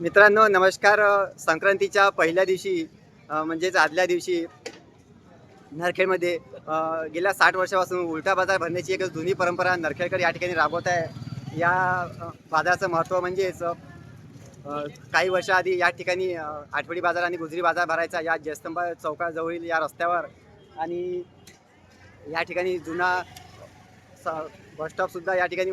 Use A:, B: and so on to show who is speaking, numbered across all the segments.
A: मित्रांनो नमस्कार. संक्रांतीच्या पहिल्या दिवशी म्हणजेच आदल्या दिवशी नरखेडमध्ये गेल्या साठ वर्षापासून उलटा बाजार भरण्याची एक जुनी परंपरा नरखेडकर या ठिकाणी राबवत आहे. या बाजाराचं महत्त्व म्हणजेच काही वर्षाआधी या ठिकाणी आठवडी बाजार आणि गुजरी बाजार भरायचा या जयस्तंभ चौकाजवळील या रस्त्यावर आणि या ठिकाणी जुना स बस स्टॉपसुद्धा या ठिकाणी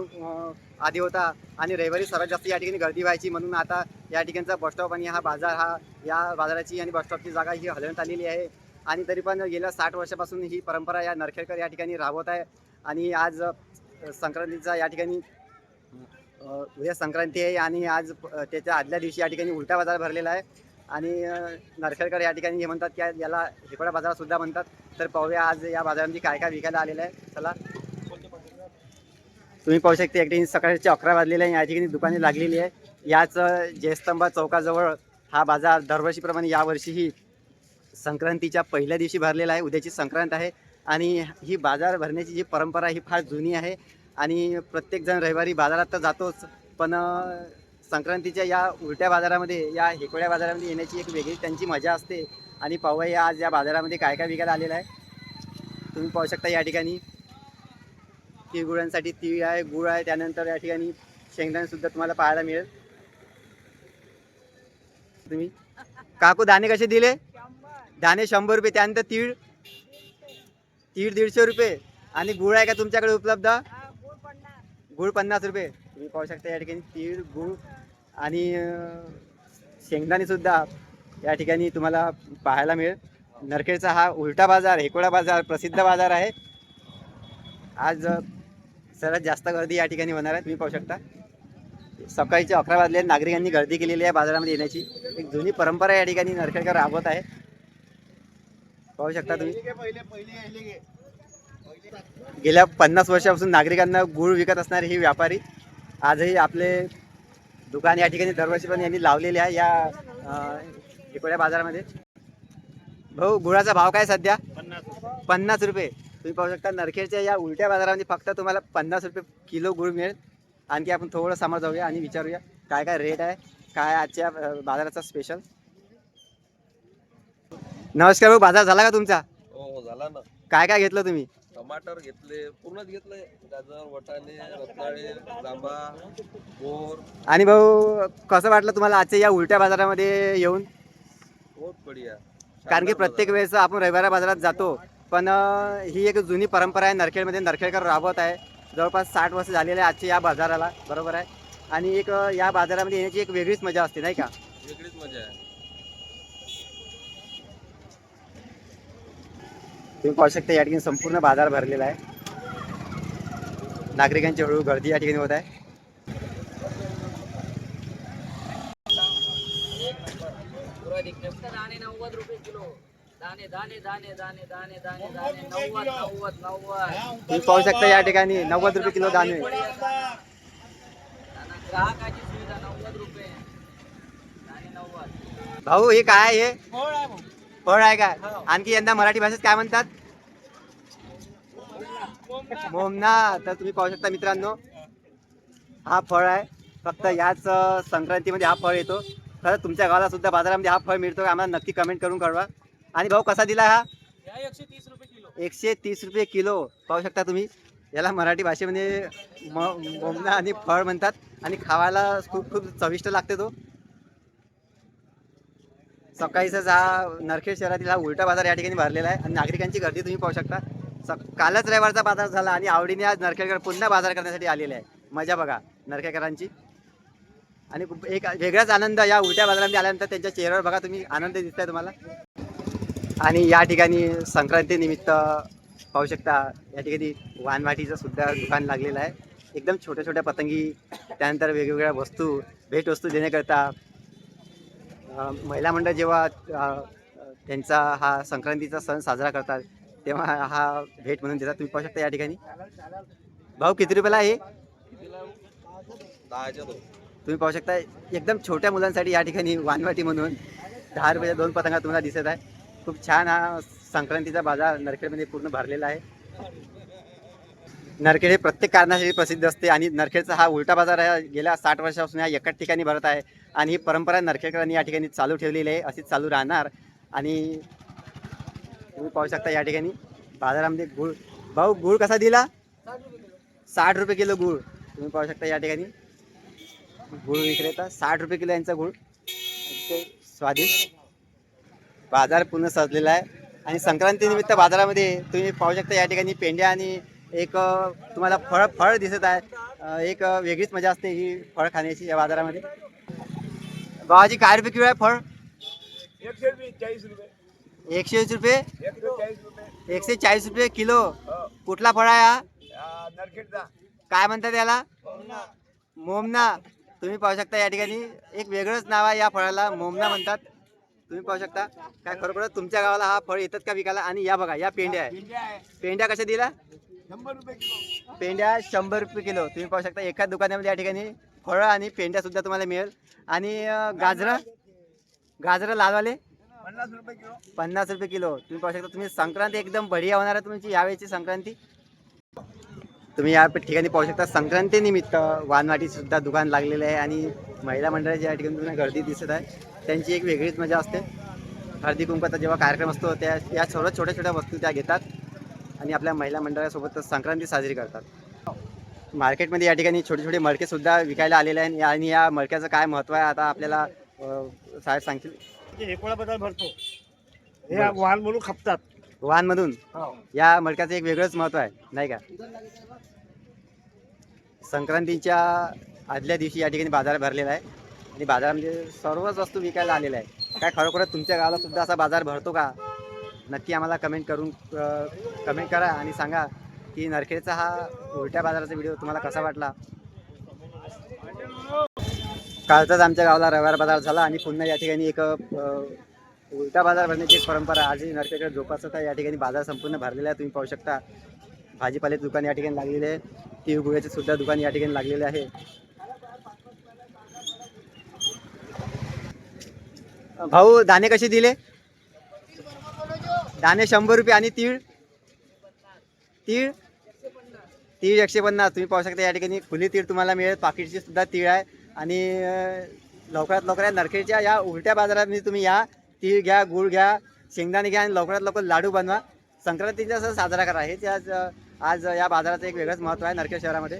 A: आधी होता. आणि रविवारी सर्वात जास्त या ठिकाणी गर्दी व्हायची. म्हणून आता या ठिकाणचा बसस्टॉप आणि हा बाजार हा या बाजाराची आणि बसस्टॉपची जागा ही हलवण्यात आलेली आहे. आणि तरी पण गेल्या साठ वर्षापासून ही परंपरा या नरखेडकर या ठिकाणी राबवत आहे. आणि आज संक्रांतीचा या ठिकाणी उद्या संक्रांती आहे. आणि आज त्याच्या आदल्या दिवशी या ठिकाणी उलटा बाजार भरलेला आहे. आणि नरखेडकर या ठिकाणी हे म्हणतात की याला हिपडा बाजारसुद्धा म्हणतात. तर पाहूया आज या बाजारामध्ये काय काय विकायला आलेलं आहे. चला. तुम्ही पाहू शकता एक ठिकाणी सकाळचे अकरा वाजलेले आहे या ठिकाणी दुकाने लागलेली आहे. याच जयस्तंभा चौकाजवळ हा बाजार दरवर्षीप्रमाणे यावर्षीही संक्रांतीच्या पहिल्या दिवशी भरलेला आहे. उद्याची संक्रांत आहे आणि ही बाजार भरण्याची जी परंपरा ही फार जुनी आहे आणि प्रत्येकजण रविवारी बाजारात तर जातोच पण संक्रांतीच्या या उलट्या बाजारामध्ये या हेकोड्या बाजारामध्ये येण्याची एक वेगळी त्यांची मजा असते. आणि पाहूया आज या बाजारामध्ये काय काय विकायला आलेलं आहे. तुम्ही पाहू शकता या ठिकाणी. तिळगुळांसाठी तीळ आहे गुळ आहे त्यानंतर या ठिकाणी शेंगदाणे सुद्धा तुम्हाला पाहायला मिळेल. तुम्ही? काकू दाणे कसे दिले? दाणे शंभर रुपये त्यानंतर तीळ. तीळ दीडशे रुपये. आणि गुळ आहे का तुमच्याकडे उपलब्ध? गुळ पन्नास. रुपये. तुम्ही पाहू शकता या ठिकाणी तीळ गुळ आणि अं, शेंगदाणे सुद्धा या ठिकाणी तुम्हाला पाहायला मिळेल. नरखेडचा हा उलटा बाजार हेकोडा बाजार प्रसिद्ध बाजार आहे. आज सर्वात जास्त गर्दी या ठिकाणी होणार आहे तुम्ही पाहू शकता. सकाळचे अकरा वाजले नागरिकांनी गर्दी केलेली आहे बाजारामध्ये येण्याची. एक जुनी परंपरा या ठिकाणी नरखेडकर राबवत आहे. पाहू शकता तुम्ही. गेल्या पन्नास वर्षापासून नागरिकांना गुळ विकत असणारे हे व्यापारी आजही आपले दुकान या ठिकाणी दरवर्षी पण यांनी लावलेले आहे या एकोड्या हिकोड्या बाजारामध्ये. भाऊ गुळाचा भाव काय सध्या? पन्नास रुपये. तुम्ही पाहू शकता नरखेडच्या या उलट्या बाजारामध्ये फक्त तुम्हाला पन्नास रुपये किलो गुळ मिळेल. आणखी आपण थोडं समोर जाऊया आणि विचारूया काय काय रेट आहे काय आजच्या बाजाराचा स्पेशल नमस्कार भाऊ बाजार झाला का तुमचा?
B: हो झाला ना.
A: काय काय घेतलं तुम्ही?
B: टमाटर घेतले पूर्णच घेतले. गाजर वटाणे रताळे जांभा बोर.
A: आणि भाऊ कसं वाटलं तुम्हाला आजच्या या उलट्या बाजारामध्ये येऊन?
B: बहुत बढिया.
A: कारण की प्रत्येक वेळेस आपण रविवार बाजारात जातो. पण ही एक जुनी परंपरा आहे. नरखेडमध्ये नरखेडकर राबवत आहे. जवळपास साठ वर्ष झालेले आहे आजच्या या बाजाराला. बरोबर आहे? आणि एक या बाजारामध्ये येण्याची एक वेगळीच मजा असते नाही का.
B: वेगळीच मजा आहे.
A: तुम्ही पाहू शकता या ठिकाणी संपूर्ण बाजार भरलेला आहे. नागरिकांची हळूहळू गर्दी या ठिकाणी होत आहे.
C: दाणे नव्वद रुपये किलो. दाणे दाणे दाणे दाणे दाणे दाणे दाणे नव्वद नव्वद नव्वद.
A: तुम्ही पाहू शकता या ठिकाणी नव्वद रुपये किलो दाणे.
C: ग्राहकाची सुविधा नव्वद रुपये. दाणे नव्वद.
A: भाऊ हे काय आहे? हे फळ आहे काय आणखी यंदा मराठी भाषेत काय म्हणतात? मोमना तर तुम्ही पाहू शकता मित्रांनो हा फळ आहे. फक्त याच संक्रांतीमध्ये हा फळ येतो. खरं तुमच्या गावाला सुद्धा बाजारामध्ये हा फळ मिळतो का? आम्हाला नक्की कमेंट करून कळवा. आणि भाऊ कसा दिला हा?
C: एकशे तीस रुपये किलो.
A: एकशे तीस रुपये किलो. पाहू शकता तुम्ही याला मराठी भाषेमध्ये म मोमना आणि फळ म्हणतात आणि खावायला खूप खूप चविष्ट लागते तो. सकाळीचाच हा नरखेड शहरातील हा उलटा बाजार या ठिकाणी भरलेला आहे आणि नागरिकांची गर्दी तुम्ही पाहू शकता. स कालच रविवारचा बाजार झाला आणि आवडीने आज नरखेडकर पुन्हा बाजार करण्यासाठी आलेले आहे. मजा बघा नरखेडकरांची. आणि एक वेगळाच आनंद या उलट्या बाजारामध्ये आल्यानंतर त्यांच्या चेहऱ्यावर बघा तुम्ही आनंद दिसत आहे तुम्हाला. आणि या ठिकाणी संक्रांती निमित्त पाहू शकता या ठिकाणी वानवाटीचं सुद्धा दुकान लागलेलं आहे. एकदम छोट्या छोट्या पतंगी त्यानंतर वेगवेगळ्या वस्तू भेटवस्तू देण्याकरता महिला मंडळ जेव्हा त्यांचा हा संक्रांतीचा सण साजरा करतात तेव्हा हा भेट म्हणून देतात. तुम्ही पाहू शकता या ठिकाणी. भाऊ किती रुपयाला आहे तुम्ही पाहू शकता एकदम छोट्या मुलांसाठी या ठिकाणी वानवाटी म्हणून दहा रुपयाच्या दोन पतंगा तुम्हाला दिसत आहे. खूप छान हा संक्रांतीचा बाजार नरखेडमध्ये पूर्ण भरलेला आहे. नरखेड हे प्रत्येक कारणासाठी प्रसिद्ध असते आणि नरखेडचा हा उलटा बाजार हा गेल्या साठ वर्षापासून या एकाच ठिकाणी भरत आहे आणि ही परंपरा नरखेडकरांनी या ठिकाणी चालू ठेवलेली आहे अशीच चालू राहणार आणि तुम्ही पाहू शकता या ठिकाणी बाजारामध्ये गुळ भाऊ गुळ कसा दिला? साठ रुपये किलो गुळ. तुम्ही पाहू शकता या ठिकाणी. गुळ विक्रेता साठ रुपये किलो यांचा गुळ. स्वादिष्ट. बाजार पूर्ण सजलेला आहे. आणि संक्रांतीनिमित्त बाजारामध्ये तुम्ही पाहू शकता या ठिकाणी पेंड्या आणि एक तुम्हाला फळ फळ दिसत आहे. एक वेगळीच मजा असते ही फळ खाण्याची या बाजारामध्ये. बाबाजी काय रुपये किलो आहे फळ?
D: एकशे वीस चाळीस रुपये.
A: एकशे वीस रुपये?
D: एकशे चाळीस रुपये.
A: किलो.
D: हो.
A: कुठला फळ आहे हा? काय म्हणतात याला? मोमना. तुम्ही पाहू शकता या ठिकाणी एक वेगळंच नाव आहे या फळाला. मोमना म्हणतात. तुम्ही पाहू शकता. काय खरोखर तुमच्या गावाला हा फळ येतात का विकायला? आणि या बघा या पेंड्या आहे. पेंड्या कशा दिला
D: शंभर रुपये किलो.
A: पेंड्या शंभर रुपये किलो. तुम्ही पाहू शकता एका दुकानामध्ये या ठिकाणी फळं आणि पेंड्या सुद्धा तुम्हाला मिळेल. आणि गाजरं? गाजरं लालवाले?
D: पन्नास रुपये किलो.
A: पन्नास रुपये किलो. तुम्ही पाहू शकता तुम्ही संक्रांती एकदम बढिया होणार आहे तुमची यावेळेची संक्रांती. तुम्ही या ठिकाणी पाहू शकता संक्रांतीनिमित्त वानवाटी सुद्धा दुकान लागलेलं आहे आणि महिला मंडळाची या ठिकाणी तुम्हाला गर्दी दिसत आहे. त्यांची एक वेगळीच मजा असते. हळदी कुंकाचा जेव्हा कार्यक्रम असतो त्या या सर्व छोट्या छोट्या वस्तू त्या घेतात आणि आपल्या महिला मंडळासोबत संक्रांती साजरी करतात. मार्केटमध्ये या ठिकाणी छोटे छोटे मडके सुद्धा विकायला आलेले आहे आणि या मडक्याचं काय महत्त्व आहे आता आपल्याला साहेब सांगतील.
D: भरतो. हे. वाहन म्हणून खपतात.
A: वाहनमधून? या मडक्याचं एक वेगळंच महत्त्व आहे नाही का? संक्रांतीच्या आदल्या दिवशी या ठिकाणी बाजार भरलेला आहे. आणि बाजारामध्ये सर्वच वस्तू विकायला आलेल्या आहे काय खरोखरच तुमच्या गावाला सुद्धा असा बाजार भरतो का? नक्की आम्हाला कमेंट करून कमेंट करा आणि सांगा की नरखेडचा हा उलट्या बाजाराचा व्हिडिओ तुम्हाला कसा वाटला? कालचाच आमच्या गावाला रविवार बाजार झाला आणि पुन्हा या ठिकाणी एक उलटा बाजार भरण्याची एक परंपरा आजही नरखेडकडे जोपासत आहे. या ठिकाणी बाजार संपूर्ण भरलेला आहे तुम्ही पाहू शकता. भाजीपाल्याचे दुकान या ठिकाणी लागलेले आहे. तिळगुळ्याचे सुद्धा दुकान या ठिकाणी लागलेले आहे. भाऊ दाणे कसे दिले? दाणे शंभर रुपये आणि तीळ. तीळ? तीळ एकशे पन्नास. तुम्ही पाहू शकता या ठिकाणी खुली तीळ तुम्हाला मिळेल. पाकिटची सुद्धा तीळ आहे. आणि लवकरात लवकर नरखेडच्या या उलट्या बाजारात तुम्ही या. तीळ घ्या गुळ घ्या शेंगदाणे घ्या आणि लवकरात लवकर लाडू बनवा. संक्रांतीचा सण साजरा करा. हेच आज आज या बाजाराचं एक वेगळंच महत्त्व आहे नरखेड शहरामध्ये.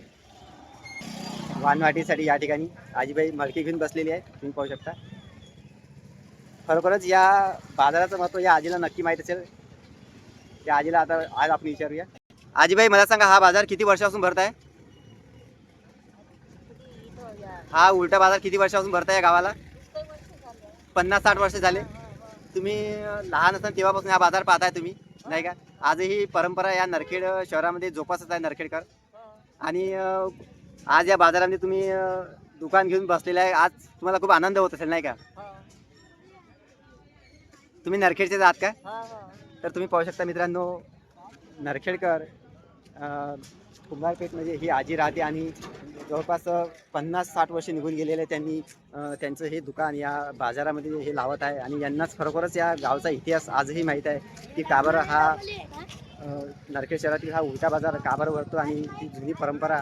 A: वानवाटीसाठी या ठिकाणी आजीबाई मडकी घेऊन बसलेली आहे. तुम्ही पाहू शकता. खरोखरच या बाजाराचं महत्त्व या आजीला नक्की माहीत असेल. त्या आजीला आता आज आपण विचारूया. आजीबाई मला सांगा हा बाजार किती वर्षापासून भरत आहे हा उलटा बाजार किती वर्षापासून भरत आहे या गावाला? पन्नास साठ वर्ष झाले. तुम्ही लहान असताना तेव्हापासून हा बाजार पाहताय तुम्ही नाही का? आजही परंपरा या नरखेड शहरामध्ये जोपासत आहे नरखेडकर. आणि आज या बाजारामध्ये तुम्ही दुकान घेऊन बसलेले आहे. आज तुम्हाला खूप आनंद होत असेल नाही का? तुम्ही नरखेडचे आहात का? तर तुम्ही पाहू शकता मित्रांनो नरखेडकर कुंभारपेठ म्हणजे ही आजी राहते आणि जवळपास पन्नास साठ वर्ष निघून गेलेले त्यांनी त्यांचं हे दुकान या बाजारामध्ये हे लावत आहे आणि यांनाच खरोखरच या गावचा इतिहास आजही माहीत आहे की का बरं हा नरखेड शहरातील हा उलटा बाजार का बरं भरतो आणि ती जुनी परंपरा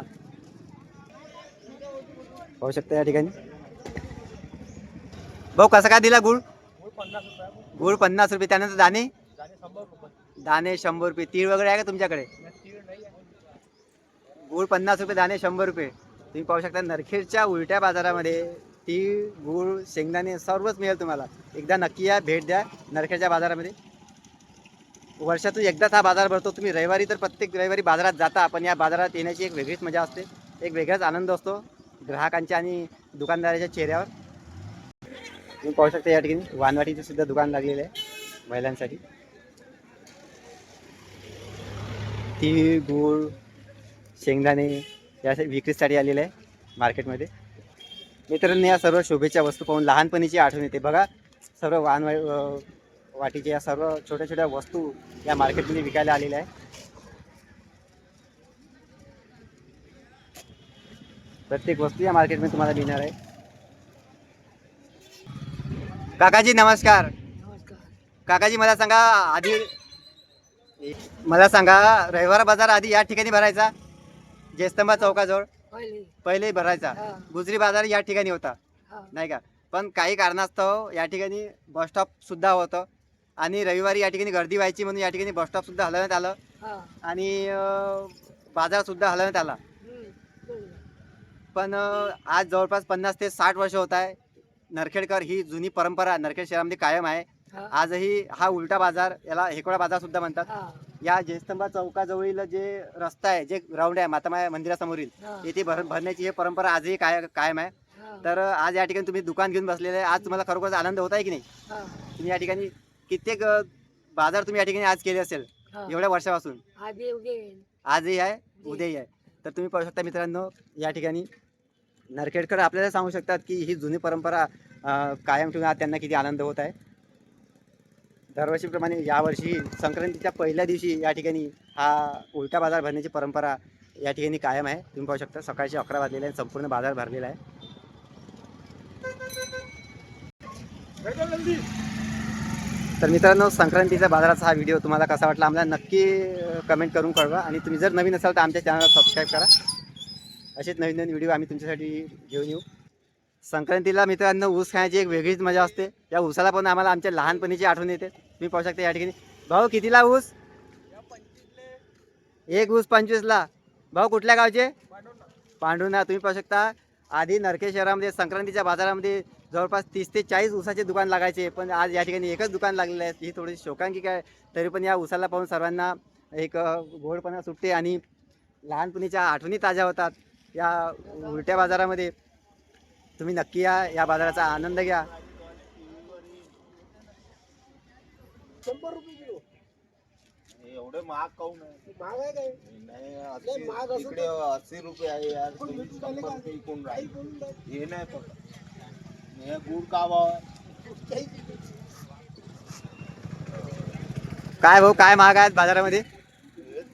A: पाहू शकता या ठिकाणी. भाऊ कसा काय दिला गुळ? गुळ पन्नास रुपये. त्यानंतर दाणे? दाणे शंभर रुपये. तीळ वगैरे आहे का तुमच्याकडे? गुळ पन्नास रुपये दाणे शंभर रुपये. तुम्ही पाहू शकता नरखेडच्या उलट्या बाजारामध्ये तीळ गुळ शेंगदाणे सर्वच मिळेल तुम्हाला. एकदा नक्की या भेट द्या नरखेडच्या बाजारामध्ये. वर्षातून एकदाच हा बाजार भरतो. तुम्ही रविवारी तर प्रत्येक रविवारी बाजारात जाता. पण या बाजारात येण्याची एक वेगळीच मजा असते. एक वेगळाच आनंद असतो. ग्राहकांच्या आणि दुकानदाराच्या चेहऱ्यावर. तुम्ही पाहू शकता या ठिकाणी वानवाटीचं सुद्धा दुकान लागलेलं आहे महिलांसाठी. तीळ गूळ शेंगदाणे या विक्रीसाठी आलेले आहे मार्केटमध्ये. मित्रांनो या सर्व शोभेच्या वस्तू पाहून लहानपणीची आठवण येते. बघा सर्व वाहन वाटीच्या या सर्व छोट्या छोट्या वस्तू या मार्केटमध्ये विकायला आलेल्या आहे प्रत्येक वस्तू या मार्केटमध्ये तुम्हाला मिळणार आहे. काकाजी नमस्कार. काकाजी मला सांगा आधी मला सांगा रविवार बाजार आधी या ठिकाणी भरायचा? जयस्तंभा चौकाजवळ?
C: पहिले.
A: पहिले भरायचा. गुजरी बाजार या ठिकाणी होता. नाही का? पण काही कारणास्तव या ठिकाणी बसस्टॉप सुद्धा होतं. आणि रविवारी या ठिकाणी गर्दी व्हायची म्हणून या ठिकाणी बसस्टॉप सुद्धा हलवण्यात आलं. आणि बाजार सुद्धा हलवण्यात आला. पण आज जवळपास पन्नास ते साठ वर्ष होत आहे. नरखेडकर ही जुनी परंपरा नरखेड शहरामध्ये कायम आहे. आजही हा उलटा बाजार याला हेकोडा बाजार सुद्धा म्हणतात. या जयस्तंभा चौकाजवळील जे रस्ता आहे जे ग्राउंड आहे मातामाया मंदिरासमोरील. येथे भर भरण्याची ही परंपरा आजही काय कायम आहे. तर आज या ठिकाणी तुम्ही दुकान घेऊन बसलेले आहे आज तुम्हाला खरोखरच आनंद होत आहे की नाही. तुम्ही या ठिकाणी कित्येक बाजार तुम्ही या ठिकाणी आज केले असेल. एवढ्या वर्षापासून. आजही आहे उद्याही आहे तर तुम्ही पाहू शकता मित्रांनो या ठिकाणी नरखेडकर आपल्याला सांगू शकतात की ही जुनी परंपरा कायम ठेवून आज त्यांना किती आनंद होत आहे? दरवर्षीप्रमाणे यावर्षी संक्रांतीच्या पहिल्या दिवशी या ठिकाणी हा उलटा बाजार भरण्याची परंपरा या ठिकाणी कायम आहे. तुम्ही पाहू शकता सकाळचे अकरा वाजलेले आहे संपूर्ण बाजार भरलेला आहे. तर मित्रांनो संक्रांतीच्या बाजाराचा हा व्हिडिओ तुम्हाला कसा वाटला आम्हाला नक्की कमेंट करून कळवा आणि तुम्ही जर नवीन असाल तर आमच्या चॅनलला सबस्क्राईब करा. असेच नवीन नवीन व्हिडिओ आम्ही तुमच्यासाठी घेऊन येऊ. संक्रांतीला मित्रांनो ऊस खाण्याची एक वेगळीच मजा असते. या ऊसाला पण आम्हाला आमच्या लहानपणीची आठवण येते. तुम्ही पाहू शकता या ठिकाणी. भाऊ कितीला ऊस? एक ऊस पंचवीसला. भाऊ कुठल्या गावचे? पांडुना तुम्ही पाहू शकता आधी नरके शहरामध्ये संक्रांतीच्या बाजारामध्ये जवळपास तीस ते चाळीस ऊसाचे दुकान लागायचे. पण आज या ठिकाणी एकच दुकान लागलेलं आहे. ही थोडी शोकांकिक आहे तरी पण या ऊसाला पाहून सर्वांना एक गोडपणा सुटते आणि लहानपणीच्या आठवणी ताज्या होतात. या उलट्या बाजारामध्ये तुम्ही नक्की या या बाजाराचा आनंद घ्या.
D: शंभर रुपये किलो.
E: एवढे महाग काऊन
D: महाग आहे काय?
E: नाही
D: नाही, महाग
E: अस्सी
D: असं
E: इकडे अस्सी रुपये आहे यार शंभर
D: का?
E: रुपये राहिले.
D: बोलून राहिले.
E: हे नाही फक्त हे गुड का भाव आहे
D: काही
A: काय भाऊ काय महाग आहेत बाजारामध्ये?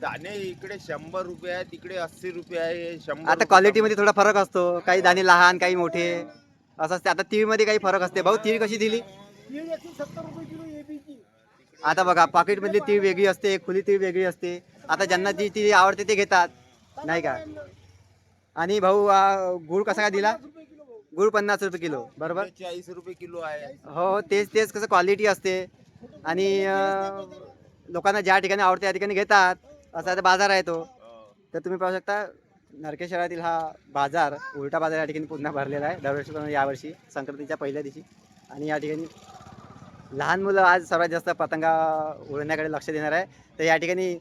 E: दाणे इकडे शंभर रुपये आहे तिकडे अस्सी रुपये आहे हे शंभर
A: आता
E: रुपये
A: क्वालिटीमध्ये थोडा फरक असतो. काही दाणे लहान काही मोठे. असं असते. आता तीळमध्ये काही फरक असते. भाऊ तीळ कशी दिली?
D: तीळ एकशे सत्तर रुपये किलो एबीची
A: आता बघा पाकिटमधली तीळ वेगळी असते खुली तीळ वेगळी असते. आता ज्यांना जी ती आवडते ते घेतात. नाही का? आणि भाऊ आ, गुळ कसा काय दिला? गुळ पन्नास रुपये किलो. बरोबर?
E: चाळीस रुपये किलो आहे.
A: हो हो. तेच तेच कसं क्वालिटी असते. आणि अं, लोकांना ज्या ठिकाणी आवडते त्या ठिकाणी घेतात. असा आता बाजार आहे तो. तर तुम्ही पाहू शकता नरके शहरातील हा बाजार उलटा बाजार या ठिकाणी पुन्हा भरलेला आहे. दरवर्षी यावर्षी संक्रांतीच्या पहिल्या दिवशी. आणि या ठिकाणी लहान मुलं आज सर्वात जास्त पतंगा उडवण्याकडे लक्ष देणार आहे. तर या ठिकाणी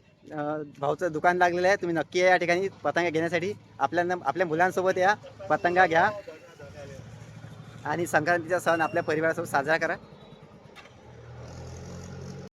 A: भाऊचं दुकान लागलेलं आहे. तुम्ही नक्की या या ठिकाणी पतंगा घेण्यासाठी आपल्याला आपल्या मुलांसोबत या पतंगा घ्या. आणि संक्रांतीचा सण आपल्या परिवारासोबत साजरा करा.